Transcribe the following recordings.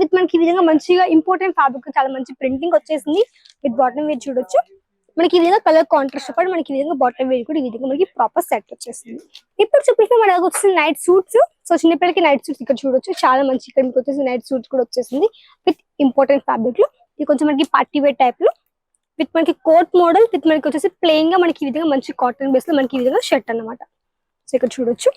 With మనకి ఈ విధంగా మంచిగా ఇంపార్టెంట్ ఫ్యాబ్రిక్ చాలా మంచి ప్రింటింగ్ వచ్చేసింది. విత్ బాటమ్ వేర్ చూడొచ్చు. మనకి ఈ విధంగా కలర్ కాంట్రాస్ట్ పాటు మనకి ఈ విధంగా బాటమ్ వేర్ కూడా ఈ విధంగా మనకి ప్రాపర్ సెట్ వచ్చేసింది. ఇప్పుడు చూపించిన మనకు వచ్చేసి నైట్ సూట్స్ సో చిన్నపిల్లలకి నైట్ సూట్స్ ఇక్కడ చూడొచ్చు. చాలా మంచి ఇక్కడ మీకు వచ్చేసి నైట్ సూట్స్ కూడా వచ్చేసింది. విత్ ఇంపార్టెంట్ ఫ్యాబ్రిక్లో. ఇది కొంచెం మనకి పార్టీ వేర్ టైప్లో. విత్ మనకి కోట్ మోడల్ విత్ మనకి వచ్చేసి ప్లెయిన్గా మనకి ఈ విధంగా మంచి కాటన్ బేస్లో మనకి ఈ విధంగా షర్ట్ అన్నమాట. సో ఇక్కడ చూడొచ్చు.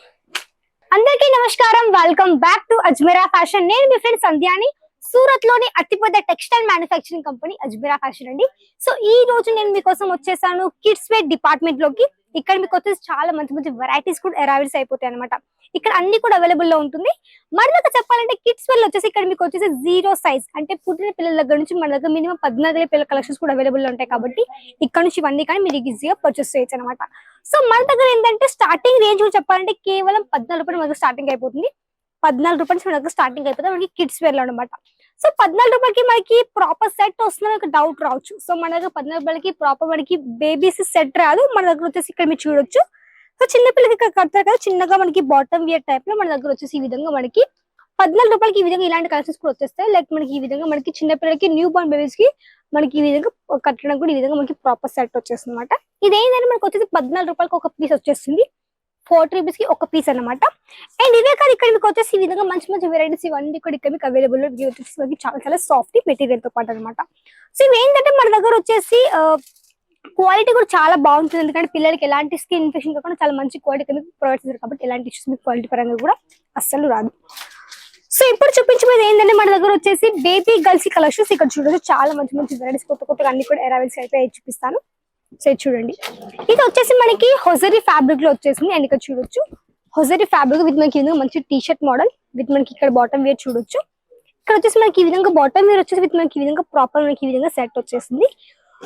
అందరికీ నమస్కారం. Welcome back to Ajmera Fashion నేను మీ ఫ్రెండ్ సంధ్యాని. సూరత్లోని అతిపెద్ద textile manufacturing company Ajmera Fashion అండి. సో ఈ రోజు నేను మీకోసం వచ్చేసాను కిడ్స్ వేర్ డిపార్ట్మెంట్లోకి. ఇక్కడ మీకు వచ్చేసి చాలా మంచి మంచి వెరైటీస్ కూడా అరైవల్స్ అయిపోతాయి అనమాట ఇక్కడ అన్ని కూడా అవైలబుల్లో ఉంటుంది. మరొక చెప్పాలంటే కిడ్స్ వేర్ వచ్చేసి ఇక్కడ మీకు వచ్చేసి జీరో సైజ్ అంటే పుట్టిన పిల్లల దగ్గర నుంచి మన దగ్గర మినిమం పద్నాలుగు పిల్లల కలెక్షన్స్ కూడా అవైలబుల్ ఉంటాయి కాబట్టి ఇక్కడ నుంచి ఇవన్నీ కానీ మీరు ఈజీగా పర్చేస్ చేయొచ్చు అనమాట సో మన దగ్గర ఏంటంటే స్టార్టింగ్ రేంజ్ కూడా చెప్పాలంటే కేవలం పద్నాలుగు రూపాయలు మనకు స్టార్టింగ్ అయిపోతుంది. పద్నాలుగు రూపాయలు మనకు మన దగ్గర స్టార్టింగ్ అయిపోతుంది. మనకి కిడ్స్ వేర్లో అనమాట సో పద్నాలుగు రూపాయలకి మనకి ప్రాపర్ సెట్ వస్తుందని ఒక డౌట్ రావచ్చు. సో మన దగ్గర పద్నాలుగు రూపాయలకి ప్రాపర్ మనకి బేబీస్ సెట్ రాదు. మన దగ్గర వచ్చేసి ఇక్కడ మీరు చూడొచ్చు. సో చిన్న పిల్లలకి ఇక్కడ కడతారు కదా? చిన్నగా మనకి బాటమ్ వియర్ టైప్లో మన దగ్గర వచ్చేసి ఈ విధంగా మనకి పద్నాలుగు రూపాయలకి ఈ విధంగా ఇలాంటి కలెక్షన్స్ కూడా వచ్చేస్తాయి. లైక్ మనకి ఈ విధంగా మనకి చిన్న పిల్లలకి న్యూ బోర్న్ బేబీస్కి మనకి ఈ విధంగా కట్టడం కూడా ఈ విధంగా మనకి ప్రాపర్ సెట్ వచ్చేస్తుంది అనమాట ఇది మనకి వచ్చేసి పద్నాలుగు రూపాయలకి ఒక పీస్ వచ్చేస్తుంది. ఫోర్టీ రూపీస్కి ఒక పీస్ అన్నమాట. అండ్ ఇవే కాదు ఇక్కడ మీకు వచ్చేసి ఈ విధంగా మంచి మంచి వెరైటీస్ ఇవన్నీ కూడా ఇక్కడ మీకు అవైలబుల్ వచ్చేసి మనకి చాలా చాలా సాఫ్ట్ మెటీరియల్తో పాటు అనమాట సో ఇవి ఏంటంటే మన దగ్గర వచ్చేసి క్వాలిటీ కూడా చాలా బాగుంటుంది. ఎందుకంటే పిల్లలకి ఎలాంటి స్కిన్ ఇన్ఫెక్షన్ కాకుండా చాలా మంచి క్వాలిటీ మీకు ప్రొవైడ్ చేస్తారు కాబట్టి ఎలాంటి ఇష్యూస్ మీకు క్వాలిటీ పరంగా కూడా అస్సలు రాదు. సో ఇప్పుడు చూపించబోయేది ఏంటంటే మన దగ్గర వచ్చేసి బేబీ గర్ల్స్ కలెక్షన్స్ ఇక్కడ చూడొచ్చు. చాలా మంచి మంచి వెరైటీస్ కొత్త కొత్తగా అన్ని కూడా అరైవల్స్ అయితే చూపిస్తాను. సరే చూడండి. ఇది వచ్చేసి మనకి హొజరీ ఫ్యాబ్రిక్లో వచ్చేసింది. అండ్ ఇక్కడ చూడొచ్చు. హొజరీ ఫ్యాబ్రిక్ విత్ మనకి మంచి టీ షర్ట్ మోడల్ విత్ మనకి ఇక్కడ బాటమ్ వేర్ చూడొచ్చు. ఇక్కడ వచ్చేసి మనకి ఈ విధంగా బాటమ్ వేర్ వచ్చేసి విత్ మనకి ఈ విధంగా ప్రాపర్ మనకి ఈ విధంగా సెట్ వచ్చేసింది.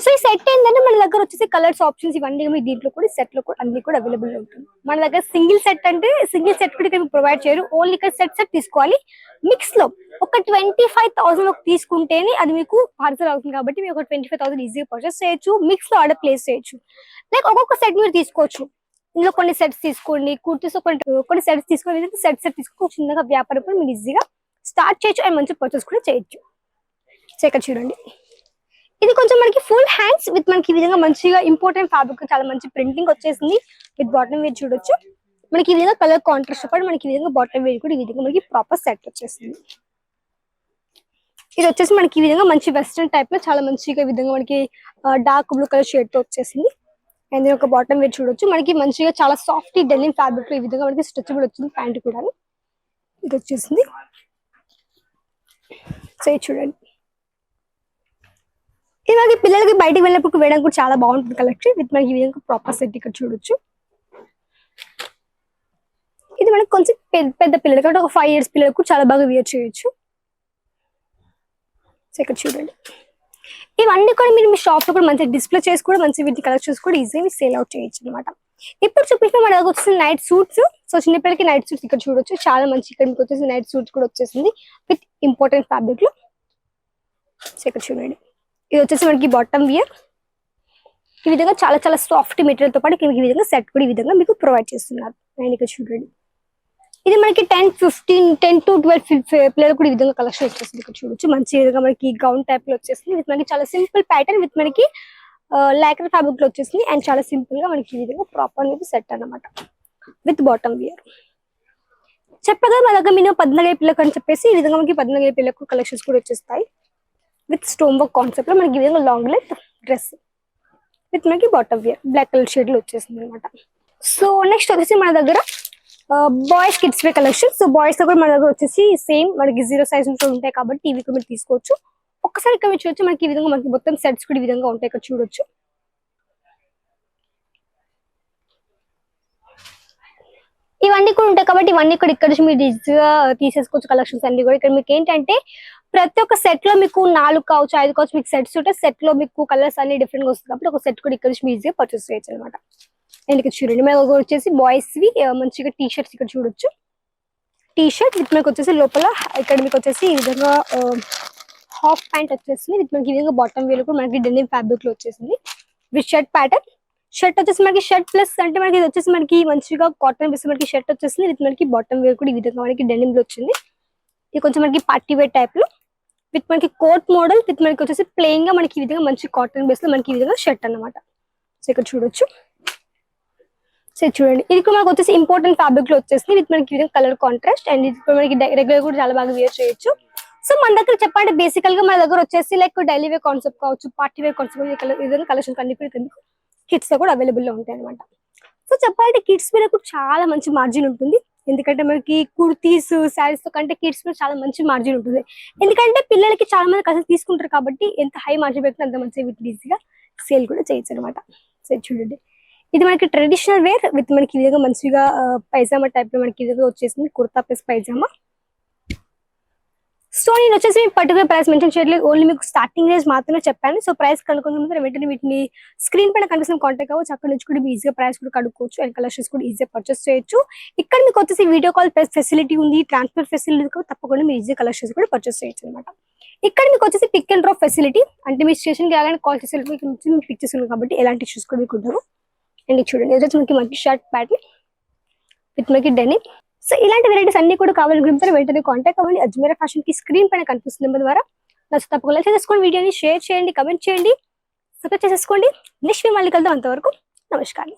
సో ఈ సెట్ ఏంటంటే మన దగ్గర వచ్చేసి కలర్స్ ఆప్షన్స్ ఇవన్నీ మీకు దీంట్లో కూడా సెట్లో కూడా అన్ని కూడా అవైలబుల్ ఉంటుంది. మన దగ్గర సింగిల్ సెట్ అంటే సింగిల్ సెట్ కూడా ఇక్కడ ప్రొవైడ్ చేయరు. ఓన్లీ ఇక్కడ సెట్ సెట్ తీసుకోవాలి. మిక్స్లో ఒక ట్వంటీ ఫైవ్ థౌసండ్ తీసుకుంటేనే అది మీకు పార్సల్ అవుతుంది కాబట్టి మీరు ఒక ట్వంటీ ఫైవ్ థౌసండ్ ఈజీగా పర్చేస్ చేయొచ్చు. మిక్స్లో ఆర్డర్ ప్లేస్ చేయొచ్చు. లైక్ ఒక్కొక్క సెట్ మీరు తీసుకోవచ్చు. ఇందులో కొన్ని సెట్స్ తీసుకోండి. కుర్తీస్ కొన్ని కొన్ని సెట్స్ తీసుకోండి. సెట్ సెట్ తీసుకుని చిన్నగా వ్యాపారం కూడా మీరు ఈజీగా స్టార్ట్ చేయొచ్చు. అండ్ మంచి పర్చేస్ కూడా చేయొచ్చు. సో ఇక్కడ చూడండి. ఇది కొంచెం మనకి ఫుల్ హ్యాండ్స్ విత్ మనకి ఈ విధంగా మంచిగా ఇంపార్టెంట్ ఫ్యాబ్రిక్ చాలా మంచి ప్రింటింగ్ వచ్చేసింది. విత్ బాటమ్ వేర్ చూడొచ్చు. మనకి ఈ విధంగా కలర్ కాంట్రాస్ట్ పాటు మనకి ఈ విధంగా బాటమ్ వేర్ కూడా ఈ విధంగా మనకి ప్రాపర్ సెట్ వచ్చేసింది. ఇది వచ్చేసి మనకి ఈ విధంగా మంచి వెస్ట్రన్ టైప్లో చాలా మంచిగా ఈ విధంగా మనకి డార్క్ బ్లూ కలర్ షేడ్తో వచ్చేసింది. అండ్ దీని ఒక బాటమ్ వేర్ చూడొచ్చు. మనకి మంచిగా చాలా సాఫ్ట్ డెనిమ్ ఫ్యాబ్రిక్ ఈ విధంగా మనకి స్ట్రెచబుల్ వచ్చింది ప్యాంట్ కూడా ఇది వచ్చేసింది. సో చూడండి. పిల్లలకి బయటకు వెళ్ళినప్పుడు వేయడానికి కూడా చాలా బాగుంటుంది కలెక్షన్ విత్ మనకి ఈ విధంగా ప్రాపర్ సెట్ ఇక్కడ చూడొచ్చు. ఇది మనకు కొంచెం పెద్ద పెద్ద పిల్లలకి కాబట్టి ఒక ఫైవ్ ఇయర్స్ పిల్లలకు చాలా బాగా వియర్ చేయొచ్చు. సో ఇక్కడ చూడండి. ఇవన్నీ కూడా మీరు మీ షాప్లో కూడా మంచి డిస్ప్లే చేసి కూడా మంచి వీటి కలెక్షన్స్ కూడా ఈజీగా సేల్ అవుట్ చేయొచ్చు అనమాట ఇప్పుడు చూపించిన మన దగ్గర వచ్చేసి నైట్ సూట్స్ సో చిన్నపిల్లలకి నైట్ సూట్స్ ఇక్కడ చూడొచ్చు. చాలా మంచి ఇక్కడ మీకు వచ్చేసి నైట్ సూట్స్ కూడా వచ్చేసింది. విత్ ఇంపార్టెంట్ ఫ్యాబ్రిక్లో. సో ఇక్కడ చూడండి. ఇది వచ్చేసి మనకి బాటమ్ వియర్ ఈ విధంగా చాలా చాలా సాఫ్ట్ మెటీరియల్తో పాటు ఈ విధంగా సెట్ కూడా ఈ విధంగా మీకు ప్రొవైడ్ చేస్తున్నారు. అండ్ ఇక్కడ చూడండి. ఇది మనకి ten fifteen ten to twelve పిల్లలు కూడా ఈ విధంగా కలెక్షన్ వచ్చేస్తుంది. ఇక్కడ చూడొచ్చు. మంచి విధంగా మనకి గౌన్ టైప్లో వచ్చేస్తుంది. విత్ మనకి చాలా సింపుల్ ప్యాటర్న్ విత్ మనకి లాకర్ ఫ్యాబ్రిక్లో వచ్చేసింది అండ్ చాలా సింపుల్గా మనకి ఈ విధంగా ప్రాపర్ మీకు సెట్ అన్నమాట. విత్ బాటమ్ వియర్ చెప్పగా మా దగ్గర మినిమం పద్నాలుగు పిల్లలకు అని చెప్పేసి ఈ విధంగా మనకి పద్నాలుగు పిల్లలకు కలెక్షన్స్ కూడా వచ్చేస్తాయి. విత్ స్టోన్ వర్క్ కాన్సెప్ట్లో మనకి ఈ విధంగా లాంగ్ లెంత్ డ్రెస్ విత్ మనకి బాటమ్ వేర్ బ్లాక్ కలర్ షేడ్లో వచ్చేసింది అనమాట సో నెక్స్ట్ వచ్చేసి మన దగ్గర boys kids wear collection so boys కూడా మన దగ్గర వచ్చేసి సేమ్ మనకి జీరో సైజ్ నుంచి ఉంటాయి కాబట్టి ఇవి కూడా మీరు తీసుకోవచ్చు. ఒక్కసారి ఇక్కడ మీరు చూడొచ్చు మనకి ఈ విధంగా మనకి మొత్తం సెట్స్ కూడా ఈ విధంగా ఉంటాయి. ఇక్కడ చూడొచ్చు. ఇవన్నీ కూడా ఉంటాయి కాబట్టి ఇవన్నీ కూడా ఇక్కడ నుంచి మీరు ఈజీగా తీసేసుకోవచ్చు కలెక్షన్స్ అన్ని కూడా. ఇక్కడ మీకు ఏంటంటే ప్రతి ఒక్క సెట్లో మీకు నాలుగు కావచ్చు ఐదు కావచ్చు మీకు సెట్స్ ఉంటే సెట్లో మీకు కలర్స్ అన్ని డిఫరెంట్గా వస్తుంది కాబట్టి ఒక సెట్ కూడా ఇక్కడ నుంచి ఈజీగా పర్చేస్ చేయొచ్చు అనమాట ఎందుకు చూడండి మనకు వచ్చేసి బాయ్స్ వి మంచిగా టీ షర్ట్స్ ఇక్కడ చూడొచ్చు. టీ షర్ట్ విత్ మనకు వచ్చేసి లోపల ఇక్కడ మీకు వచ్చేసి ఈ విధంగా హాఫ్ ప్యాంట్ వచ్చేసింది. విత్ మనకి ఈ విధంగా బాటమ్ వేలు కూడా మనకి డెనిమ్ ఫ్యాబ్రిక్లో వచ్చేసింది. విత్ షర్ట్ ప్యాటర్న్ షర్ట్ వచ్చేసి మనకి షర్ట్ ప్లస్ అంటే మనకి ఇది వచ్చేసి మనకి మంచిగా కాటన్ వేసి మనకి షర్ట్ వచ్చేసింది. విత్ మనకి బాటమ్ వేర్ కూడా ఈ విధంగా మనకి డెనిమ్లో వచ్చింది. ఇది కొంచెం మనకి పార్టీ వేర్ టైప్లో. విత్ మనకి కోట్ మోడల్ విత్ మనకి వచ్చేసి ప్లెయిన్గా మనకి ఈ విధంగా మంచి కాటన్ బేస్లో మనకి ఈ విధంగా షర్ట్ అన్నమాట. సో ఇక్కడ చూడొచ్చు. సో చూడండి. ఇది కూడా మనకు వచ్చేసి ఇంపార్టెంట్ ఫ్యాబ్రిక్లో వచ్చేసింది. విత్ మనకి విధంగా కలర్ కాంట్రాస్ట్ అండ్ ఇది కూడా మనకి రెగ్యులర్ కూడా చాలా బాగా వేర్ చేయొచ్చు. సో మన దగ్గర చెప్పండి బేసికల్గా మన దగ్గర వచ్చేసి లైక్ డైలీ వేర్ కాన్సెప్ట్ కావచ్చు party wear concept colour collection అన్ని కూడా కిడ్స్ కూడా అవైలబుల్లో ఉంటాయి అనమాట సో చెప్పాలంటే కిడ్స్ మీద కూడా చాలా మంచి మార్జిన్ ఉంటుంది. ఎందుకంటే మనకి కుర్తీస్ శారీస్తో కంటే కిడ్స్ మీద చాలా మంచి మార్జిన్ ఉంటుంది. ఎందుకంటే పిల్లలకి చాలా మంది అసలు తీసుకుంటారు కాబట్టి ఎంత హై మార్జిన్ పెట్టినా అంత మంచి విత్ ఈజీగా సేల్ కూడా చేయొచ్చు అనమాట సో చూడండి. ఇది మనకి ట్రెడిషనల్ వేర్ విత్ మనకి ఈ విధంగా మంచిగా పైజామా టైప్లో మనకి ఈ విధంగా వచ్చేసింది. కుర్తా ప్లస్ పైజామా. సో నేను వచ్చేసి పర్టికులర్ ప్రైస్ మెన్షన్ చేయట్లేదు. ఓన్లీ మీకు స్టార్టింగ్ రేంజ్ మాత్రమే చెప్పాను. సో ప్రైస్ కనుక్కున్న వెంటనే వీటిని స్క్రీన్ పైన కనిపిస్తున్న కాంటాక్ట్ అవ్వచ్చు. అక్కడ నుంచి కూడా ఈజీగా ప్రైస్ కూడా కడుక్కోవచ్చు అండ్ కలెక్షన్స్ కూడా ఈజీగా పర్చేస్ చేయొచ్చు. ఇక్కడ మీకు వచ్చేసి వీడియో కాల్ ఫెసిలిటీ ఉంది. ట్రాన్స్ఫర్ ఫెసిలిటీ కూడా తప్పకుండా మీరు ఈజీగా కలెక్షన్స్ కూడా పర్చేస్ చేయొచ్చు అనమాట ఇక్కడ మీకు వచ్చేసి పిక్ అండ్ డ్రాప్ ఫెసిలిటీ అంటే మీ స్టేషన్కి రాగానే కాల్ చేసే మీకు పిక్ చేస్తున్నాం కాబట్టి ఎలాంటి ఇష్యూస్ కూడా మీకు ఉండవు. అండ్ చూడండి. ఇది మనకి మంచి షర్ట్ ప్యాటర్న్ విత్ మనకి డెనిమ్ సో ఇలాంటి వెరైటీస్ అన్ని కూడా కావాలనుకుంటే వెంటనే కాంటాక్ట్ అవ్వండి. అజ్మీరా ఫ్యాషన్కి స్క్రీన్ పైన కనిపిస్తుంది నెంబర్ ద్వారా నచ్చు తప్పకుండా చేసుకోండి వీడియోని షేర్ చేయండి కమెంట్ చేయండి సబ్స్క్రైబ్ చేసేసుకోండి. నెక్స్ట్ మళ్ళీ కలుద్దాం అంతవరకు నమస్కారం.